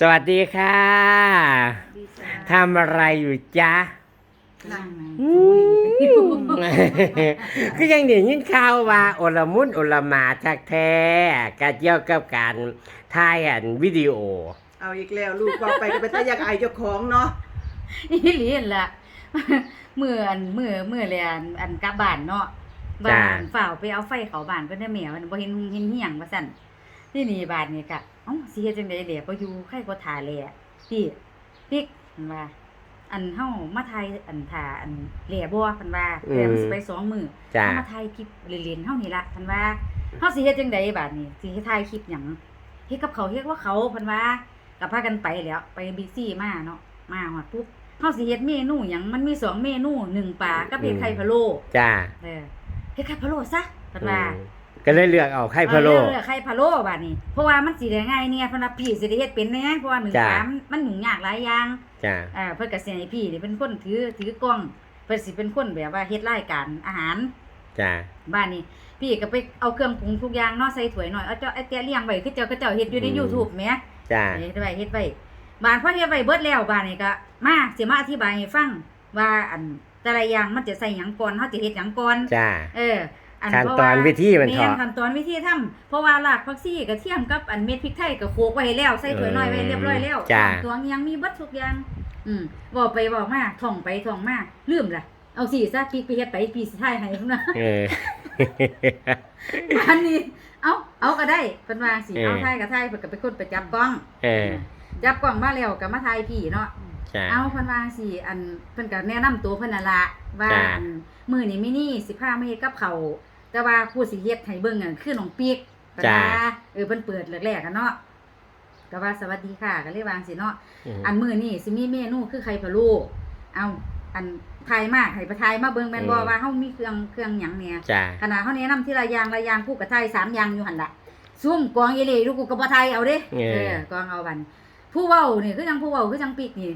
สวัสดีค่ะทำอะไรอยู่จ๊ะนั่งอืมก็ยังเดี๋ยวยินข่าวว่าโอลมุนโอลหมาทักแท้กาเกี่ยวกับการถ่ายอันวิดีโอ เอาอีกแล้วลูกบอกไปก็เป็นตาอยากอายเจ้าของเนาะอีหลีนั่นล่ะเมื่ออันเมื่อเมื่อเลยอันอันกลับบ้านเนาะจ้าบ้านฝ่าวไปเอาไฟเขาบ้านเพิ่นได้แม่มันบ่เห็นหุงเห็นเหียงว่าซั่น ที่นี่บ้านนี่ก็เอ้าสิเฮ็ดจังได๋แหละบ่อยู่ใครก็ท่าแลพี่ปิ๊กเพิ่นว่า อันเฮามาถ่ายอันท่าอันแหล่บ่เพิ่นว่าอืมแหล่มันสิไปสองมื้อจ้าเฮามาถ่ายคลิปเล่นๆเฮานี่ล่ะเพิ่นว่าเฮาสิเฮ็ดจังไดบัดนี้สิเฮ็ดถ่ายคลิปหยังเฮ็ดกับเขาวเฮ็ดว่าเขาเพิ่นว่าก็พากันไปแล้วไปบิ๊กซีมาเนาะมาฮอดปุ๊บเฮาสิเฮ็ดเมนูหยังมันมีสองเมนูหนึ่งปลากับเห็ดไข่พะโล้จ้าเออเฮ็ดไข่พะโล้ซะเพิ่นว่าอืม ก็เลยเลือกเอาไข่พะโล้เออเลือกไข่พะโล้บัดนี้ เพราะว่ามันสิได้ง่ายเนี่ยเพิ่นว่าพี่สิได้เฮ็ดเป็นแน่เพราะว่าหนึ่งจ้ะปลามันมันยุ่งยากหลายอย่างจ้าเอ่าเพิ่นก็สิให้พี่นี่เป็นคนถือถือกล้องเพิ่นสิเป็นคนแบบว่าเฮ็ดรายการอาหารจ้าบ้านนี้พี่ก็ไปเอาเครื่องปรุงทุกอย่างเนาะใส่ถ้วยหน่อยเอาเจ้าไอ้แตะเลี้ยงไว้คือเจ้าก็เจ้าเฮ็ดอยู่ในอืม YouTube แหมจ้าเฮ็ดไว้เฮ็ดไว้บ้านพอเฮ็ดไว้เบิดแล้วบ้านนี้ก็มาสิมาอธิบายให้ฟังว่าอันแต่ละอย่างมันจะใส่หยังก่อนเฮาจะเฮ็ดหยังก่อนจ้าเอออั ขั้นเพราะตอนว่าวิธีมันเถอะแขั้นตอนวิธีทำเพราะว่ารากผักชีกระเทียมกับอันเม็ดพริกไทยก็โขลกไว้ให้แล้วใส่ถ้วยน้อยไว้เรียบร้อยแล้วจ้ะตวงยังมีเบิดทุกอย่าง อืมบอกไปบอกมาท่องไปท่องมาลืมล่ะ เอาสิซะพริกไปเฮ็ดไปปีสิท้ายให้พุ่นนะเอออันนี้ เอาเอาก็ได้เพิ่นว่าสิเออเอาถ่ายก็ถ่ายเพิ่นก็ไปคนไปจับกล้องเออจับกล้องมาแล้วก็มาถ่ายพี่เนาะจ้าเอาเพิ่นว่าสิอันเพิ่นก็แนะนำตัวเพิ่นนั่นละว่าจ้ะอันมื้อนี้มินี่สิพามาเฮ็ดกับเขาว แต่ว่าผู้สิเฮ็ดให้เบิ่งอะคือน้องปีกเพิ่นว่าเออเพิ่นเปิดแรกๆกันเนาะก็ว่าสวัสดีค่ะก็เลยวาจั่งสิเนาะ อันมื้อนี้สิมีเมนูคือไข่พะโล้เอาอันทายมากให้ประทายมาเบิ่งแม่นบ่อืม ว่าเฮามีเครื่องเครื่องหยังเนี่ยจ้าขณะเฮาแนะนำทีละอย่างละอย่างผู้ก็ทายสามอย่างอยู่หั่นล่ะซุ่มกองอีหลีลูกกูก็บ่ทายเอาเด้เออเออ กองเอาบันผู้เว้านี่คือจังผู้เว้าคือจังปีกนี่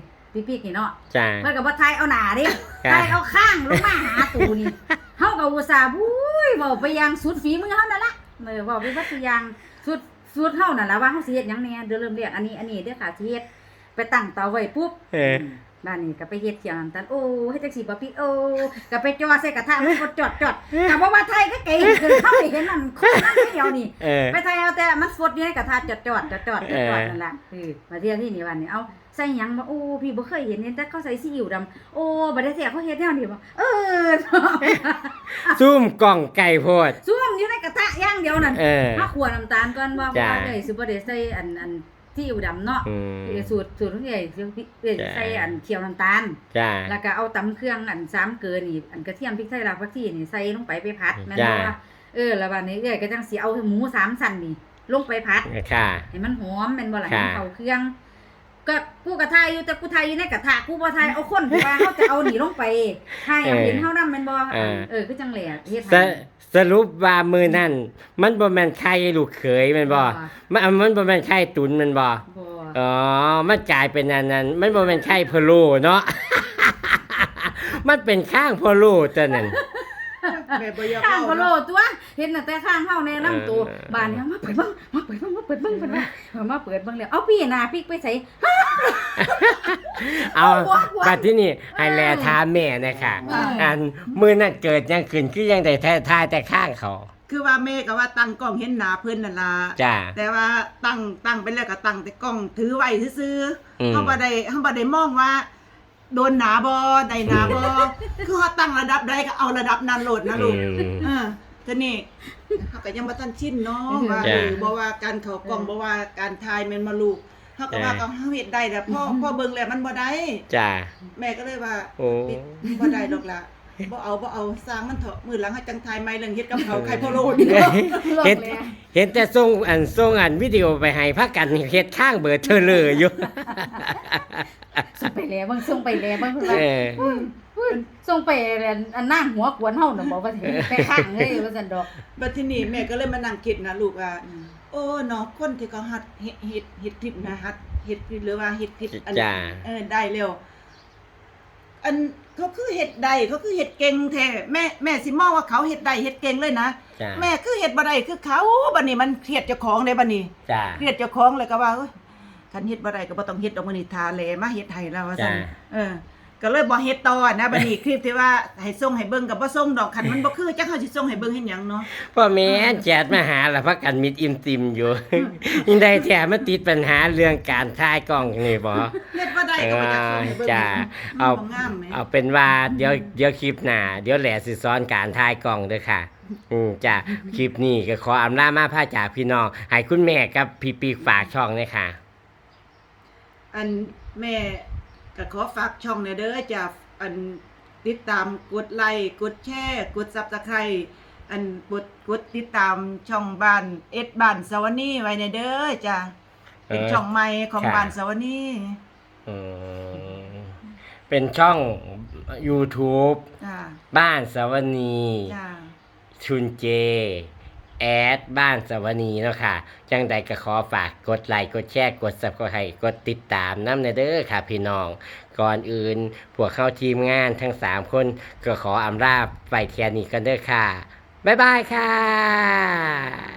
ปีกๆนี่เนาะจ้าเพิ่นก็บ่ทายเอาหน้าเด้ค่ะทายเอาข้างลงมาหาตูนี่ เฮาก็อุตส่าห์บุ้ ยเว้าไปอย่างสุดฝีมือเฮานั่นล่ะเออเว้าไปวัดทุกอย่างสุดสุดเฮานั่นล่ะว่าเฮาสิเฮ็ดหยังแหน่เดี๋ยวเริ่มเรียกอันนี้อันนี้เด้อค่ะสิเฮ็ดไปตั้งเตาไว้ปุ๊บเออบ้านนี้ก็ไปเฮ็ดเขียวน้ำตาลโอ้เฮ็ดจังซี่บ่พี่โอ้ก็ไปจ่อใส่กระทะมันก็จอดจอดก็บ่ว่าไทยก็เก่งคือเข้าไปเห็นนั่นคนนั้นเดียวนี่ เออ ไปไทยเอาแต่มันฟดอยู่ในกระทะจอดจอดจอดจอดจอดจอดเออนั่นล่ะเออมาเที่ยวที่นี่วันนี้เอา ใส่หยังมาโอ้พี่บ่เคยเห็นเห็นแต่เขาใส่ซีอิ๊วดำโอ้บ่ได้เสียเขาเฮ็ดแนวนี้บ่เออซุ่มกล่องไก่โพดซ่วมอยู่ในกระทะอย่างเดียวนั่นเออมาขวดน้ำตาลก่อนว่าเพจ้ะราะว่าได้สิบ่ได้ใส่อันอันซีอิ๊วดำเนาะอืมเออสูตรสูตรของใหญ่เดี๋ยวใส่อันเขียวน้ำตาลจ้าแล้วก็เอาตำเครื่องอันซ้ำเกินนี่อันกระเทียมพริกไทยรากผักชีนี่ใส่ลงไปไปผัดแม่นบ่จ้าว่าเออแล้วบัดนี้เอ้อยก็จังสิเอาหมูสามชั้นนี่ลงไปผัดค่ะให้มันหอมแม่นบ่ล่ะค่ะให้มันเข้าเครื่อง ก็กูกระทายอยู่แต่กูทายอยู่ในกระทะกูบ่ทายเอาคนที่ว่าเขาจะเอานี่ลงไปทายเอาเห็นเฮานำแม่นบ่เออเออคือจังแหล่เฮ็ดสให้สรุปว่ามือนั่นมันบ่แม่นไข่ลูกเขยแมันบ่มันมันบ่แม่นไข่ตุนแมันบ่บ่อ๋อมันกลายเป็นอันนั้นมันบ่แม่นไข่พะโล้เนาะมันเป็นข้างพะโล้ตัวนั้นแม่บ่อยากข้างเว้าพะโลเนาะตัว เห็นน่ะแต่ข้างเฮาแนะนํตัวเออบ้านนี้มาเปิดเบิ่งมาเปิดเบิ่งมาเปิดเบิ่งเพิ่นว่าเออมาเปิดเบิ่งแล้วเอาพี่หน้าพริกไปใส่เอาหัวหัวบัดที่นี่ให้แลท้าแม่นะคะเอออัอันมือนั่นเกิดยังขึ้นคือยังได้แท้ทายแต่ข้างเขาคือว่าแม่ก็ว่าตั้งกล้องเห็นหน้าเพิ่นนั่นล่ะจ้าแต่ว่าตั้งตั้งไปแล้วก็ตั้งแต่กล้องถือไว้ซื่ออืมๆเฮาบ่ได้เฮาบ่ได้มองว่า โดนหนาบ่ได้หนาบ่คือเฮาตั้งระดับใดก็เอาระดับนั้นโลดนะลูก อืมเออทีนี้เขาก็ยังบ่ทันชินเนาะว่าจ้ะเออบ่ว่าการเข้ากล้องบ่ว่าการถ่ายแม่นมาลูกเฮาก็ว่าจ้ะก็เฮาเฮ็ดได้แต่พ่อพ่อเบิ่งแล้วมันบ่ได้ จ้าแม่ก็เลยว่า โอ้ ปิดบ่ได้ดอกล่ะบ่เอาบ่เอาสร้างมันเถอะมื้อหลังเฮาจังถ่ายใหม่เรื่องเฮ็ดกับเขาวไข่พะโล้นี่โลกเห็นเลยเห็นแต่ส่งอันส่งอันวิดีโอไปให้พักกันเฮ็ดข้างเบิดเธอเลยอยู่ ส่งไปแล้วเบิ่งส่งไปแล้วเบิ่งเพิ่นเอว่าอ ส่งไปแล้วอันนั่งหัวกวนเฮาน่ะบอกว่าสิไปข้างเลยว่าซั่นดอก บัดทีนี้แม่ก็เลยมานั่งคิดนะลูกว่าโอ้เนาะคนที่เขาหัดเฮ็ดเฮ็ดเฮ็ดคลิปนะหัดเฮ็ดคลิปหรือว่าเฮ็ดคลิปอันจ้า เออได้เร็ว อันเขาคือเฮ็ดได้เขาคือเฮ็ดเก่งแท้แม่แม่สิมองว่าเขาเฮ็ดได้เฮ็ดเก่งเลยนะจ้าแม่คือเฮ็ดบ่ได้คือเขาบัดนี้มันเครียดเจ้าของเลยบัดนี้ จ้าเครียดเจ้าของเลยก็ว่าเอ้ยขคันเฮ็ดบ่ได้ก็บ่ต้องเฮ็ดดอกมื้อนี้ทาแลมาเฮ็ดให้เราว่าซั่นจ้ะเออ ก็เลยบ่เฮ็ดต่อนะบัดนี้คลิปที่ว่าให้ส่งให้เบิ่งก็บ่ส่งดอกคันมันบ่คือจักเฮาสิส่งให้เบิ่งเฮ็ดหยังเนาะพ่อแม่นแจดมาหาละพักกันมิดอิ่มติมอยู่ยังได้แท้มาติดปัญหาเรื่องการถ่ายกล้องนี่บ่เฮ็ดบ่ได้ก็บ่อยากส่งให้เบิ่งจ้ะเอาเอางามแหมเอาเป็นว่าเดี๋ยวเดี๋ยวคลิปหน้าเดี๋ยวแหล่สิสอนการถ่ายกล้องเด้อค่ะอืมจ้ะคลิปนี้ก็ขออำลามาพาจากพี่น้องให้คุณแม่กับพี่ปีกฝากช่องเลยค่ะ อันแม่ ก็ขอฝากช่องหน่อยเด้อจ้ะอันติดตามกดไลค์กดแชร์กด Subscribe อันกดกดติดตามช่องบ้านเอ็ดบ้านสวนีไว้ในเด้อจ้ะเป็นเออช่องใหม่ของค่ะบ้านสวนีอืมเป็นช่อง YouTube จ้าบ้านสวนีจ้าชุนเจ แอดบ้านสวนีเนาะค่ะ จังใดก็ขอฝากกดไลค์กดแชร์กดสับกดให้กดติดตามน้ำในเด้อค่ะ พี่น้อง ก่อนอื่น พวกเข้าทีมงานทั้ง 3 คนก็ขออำลาไปเทียนี้กันเด้อค่ะ บ๊ายบายค่ะ